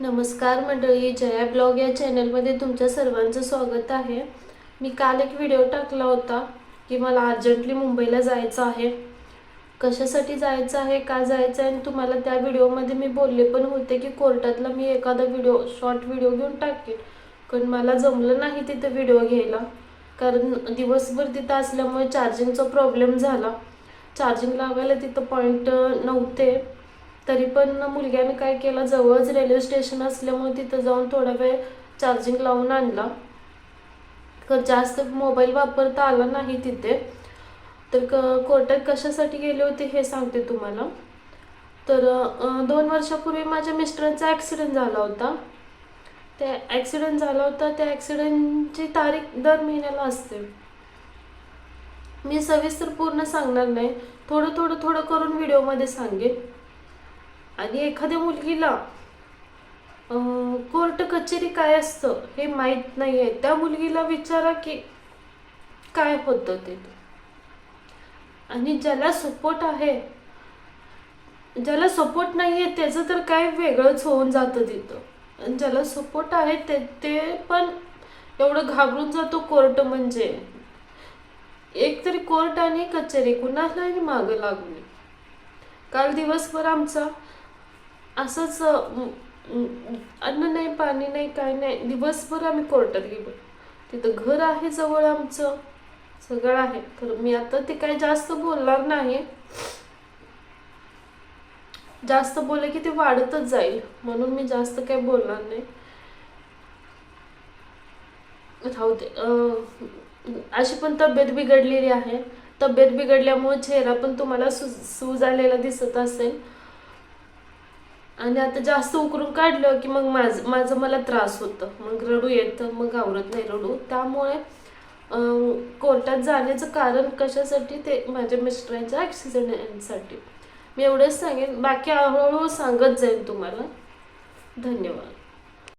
नमस्कार मंडळी जया ब्लॉग या चॅनलमध्ये तुमच्या सर्वांचं स्वागत आहे. मी काल एक व्हिडिओ टाकला होता की मला अर्जंटली मुंबईला जायचं आहे. कशासाठी जायचं आहे का जायचं आहे आणि तुम्हाला त्या व्हिडिओमध्ये मी बोलले पण होते की कोर्टातला मी एखादा व्हिडिओ शॉर्ट व्हिडिओ घेऊन टाकेन. पण मला जमलं नाही तिथं व्हिडिओ घ्यायला कारण दिवसभर तिथं असल्यामुळे चार्जिंगचा प्रॉब्लेम झाला. चार्जिंग लावायला तिथं पॉईंट नव्हते. तरी पण मुलग्याने काय केलं जवळच रेल्वे स्टेशन असल्यामुळे तिथं जाऊन थोडा वेळ चार्जिंग लावून आणला. तर जास्त मोबाईल वापरता आला नाही तिथे. तर क कोर्टात कशासाठी गेले होते हे सांगते तुम्हाला. तर दोन वर्षापूर्वी माझ्या मिस्टरांचा ॲक्सिडेंट झाला होता. त्या ॲक्सिडेंट झाला होता त्या ॲक्सिडेंटची तारीख दर महिन्याला असते. मी सविस्तर पूर्ण सांगणार नाही. थोडं थोडं थोडं करून व्हिडिओमध्ये सांगेन. आणि एखाद्या मुलगीला कोर्ट कचेरी काय असतं हे माहीत नाही आहे त्या मुलगीला विचारा की काय होतं ते. आणि ज्याला सपोर्ट आहे ज्याला सपोर्ट नाही आहे त्याचं तर काय वेगळंच होऊन जातं तिथं. आणि ज्याला सपोर्ट आहे ते ते पण एवढं घाबरून जातो कोर्ट म्हणजे. एक तरी कोर्ट आणि कचेरी कुणालाही मागं लागू नये. काल दिवसभर आमचा असंच अन्न नाही पाणी नाही काय नाही. दिवसभर आम्ही कोर्टात गेलो. तिथं घर आहे जवळ आमचं. सगळं आहे. तर मी आता ते काही जास्त बोलणार नाही. जास्त बोलले की ते वाढतच जाईल. म्हणून मी जास्त काही बोलणार नाही. राहू दे. अशी पण तब्येत बिघडलेली आहे. तब्येत बिघडल्यामुळे चेहरा पण तुम्हाला सु सूज आलेला दिसत असेल. आणि आता जास्त उकरून काढलं की मग माझ माझं मला त्रास होतं. मग रडू येतं मग आवरत नाही रडू. त्यामुळे कोर्टात जाण्याचं कारण कशासाठी? ते माझ्या मिस्टरांच्या ॲक्सिडेंटसाठी मी एवढंच सांगेन. बाकी हळूहळू सांगत जाईन तुम्हाला. धन्यवाद.